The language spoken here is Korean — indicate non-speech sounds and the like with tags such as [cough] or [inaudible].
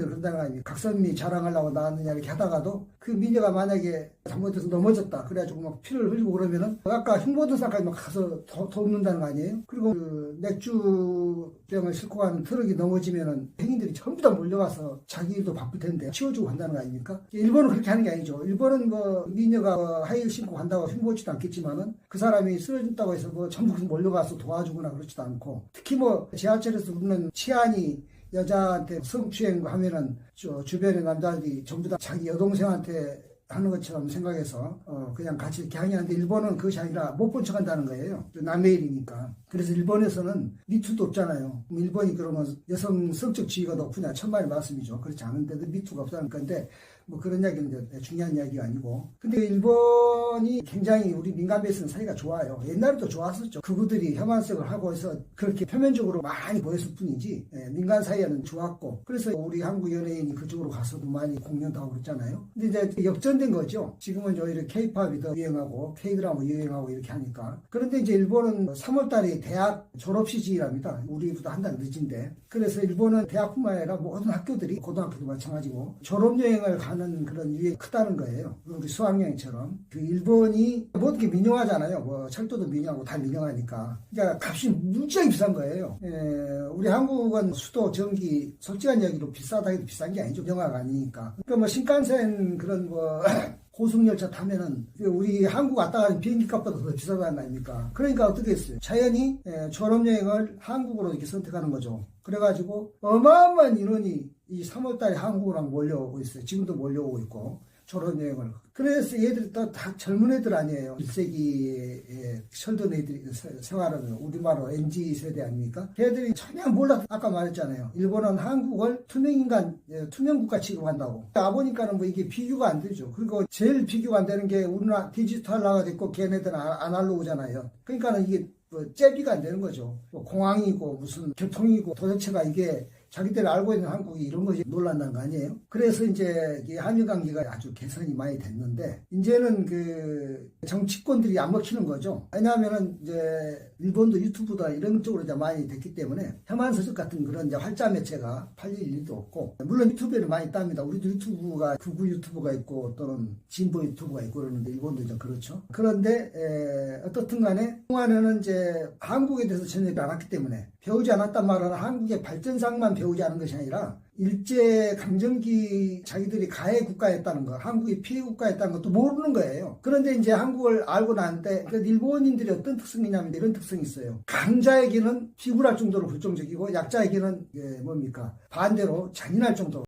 아닙니까? 각선미 자랑하려고 나왔느냐 이렇게 하다가도 그 미녀가 만약에 잘못해서 넘어졌다. 그래가지고 막 피를 흘리고 그러면은 아까 흉보도사까지 막 가서 도, 돕는다는 거 아니에요? 그리고 그 맥주병을 싣고 가는 트럭이 넘어지면은 행인들이 전부 다 몰려가서 자기 일도 바쁠 텐데 치워주고 간다는 거 아닙니까? 일본은 그렇게 하는 게 아니죠. 일본은 뭐 미녀가 뭐 하이힐 신고 간다고 흉보지도 않겠지만은 그 사람이 쓰러졌다고 해서 뭐 전부 몰려가서 도와주거나 그렇지도 않고 특히 뭐 지하철에서 우는 치안이 여자한테 성추행 하면은 저 주변의 남자들이 전부 다 자기 여동생한테 하는 것처럼 생각해서 어 그냥 같이 하냐는데 일본은 그것이 아니라 못 본 척한다는 거예요. 남의 일이니까. 그래서 일본에서는 미투도 없잖아요. 일본이 그러면 여성 성적 지위가 높으냐 천만의 말씀이죠. 그렇지 않은데도 미투가 없다는 건데 뭐 그런 이야기는 중요한 이야기가 아니고. 근데 일본이 굉장히 우리 민간배스는 사이가 좋아요. 옛날에도 좋았었죠. 그분들이 혐한색을 하고 해서 그렇게 표면적으로 많이 보였을 뿐이지 예, 민간 사이에는 좋았고 그래서 우리 한국 연예인이 그쪽으로 가서도 많이 공연도 하고 그랬잖아요. 근데 이제 역전 된 거죠. 지금은 저 이렇게 케이팝이 더 유행하고 케이드라마 유행하고 이렇게 하니까. 그런데 이제 일본은 3월달에 대학 졸업 시즌이랍니다. 우리보다 한 달 늦은데. 그래서 일본은 대학뿐만 아니라 모든 학교들이 고등학교도 마찬가지고 졸업 여행을 가는 그런 유행이 크다는 거예요. 우리 수학여행처럼. 그 일본이 모든 게 민영하잖아요. 뭐 철도도 민영하고 다 민영하니까. 그러니까 값이 무지하게 비싼 거예요. 에, 우리 한국은 수도, 전기, 솔직한 이야기로 비싸다 해도 비싼 게 아니죠. 영화가 아니니까. 그러니까 뭐 신칸센 그런 뭐 [coughs] 고속열차 타면은 우리 한국 왔다 가는 비행기 값보다 더 비싸다는 거 아닙니까? 그러니까 어떻게 했어요? 자연히 에, 졸업여행을 한국으로 이렇게 선택하는 거죠. 그래가지고 어마어마한 인원이 이 3월달에 한국으로 몰려오고 있어요. 지금도 몰려오고 있고 졸업여행을. 그래서 얘들이 또 다 젊은 애들 아니에요. 1세기에 철든 애들이 세- 생활하는 우리말로 NG 세대 아닙니까? 걔들이 전혀 몰라 아까 말했잖아요. 일본은 한국을 투명인간, 예, 투명국가 취급한다고. 아보니까는 뭐 이게 비교가 안 되죠. 그리고 제일 비교가 안 되는 게 우리나라 디지털화가 됐고 걔네들은 아- 아날로그잖아요. 그러니까는 이게 뭐 잽이가 안 되는 거죠. 뭐 공항이고 무슨 교통이고 도대체가 이게 자기들이 알고 있는 한국이 이런 것이 놀란다는 거 아니에요? 그래서 이제 이 한일 관계가 아주 개선이 많이 됐는데 이제는 그 정치권들이 안 먹히는 거죠. 왜냐하면은 이제 일본도 유튜브다 이런 쪽으로 이제 많이 됐기 때문에 혐한 서적 같은 그런 이제 활자 매체가 팔릴 일도 없고 물론 유튜브에는 많이 땁니다. 우리도 유튜브가 극우 유튜브가 있고 또는 진보 유튜브가 있고 그러는데 일본도 이제 그렇죠. 그런데 에, 어떻든 간에 동안에는 이제 한국에 대해서 전혀 안 왔기 때문에 배우지 않았단 말은 한국의 발전상만 배우지 않은 것이 아니라 일제 강점기 자기들이 가해 국가였다는 거, 한국이 피해 국가였다는 것도 모르는 거예요. 그런데 이제 한국을 알고 나는데 그 일본인들이 어떤 특성이냐면 이런 특성이 있어요. 강자에게는 비굴할 정도로 불정적이고 약자에게는 예, 뭡니까 반대로 잔인할 정도.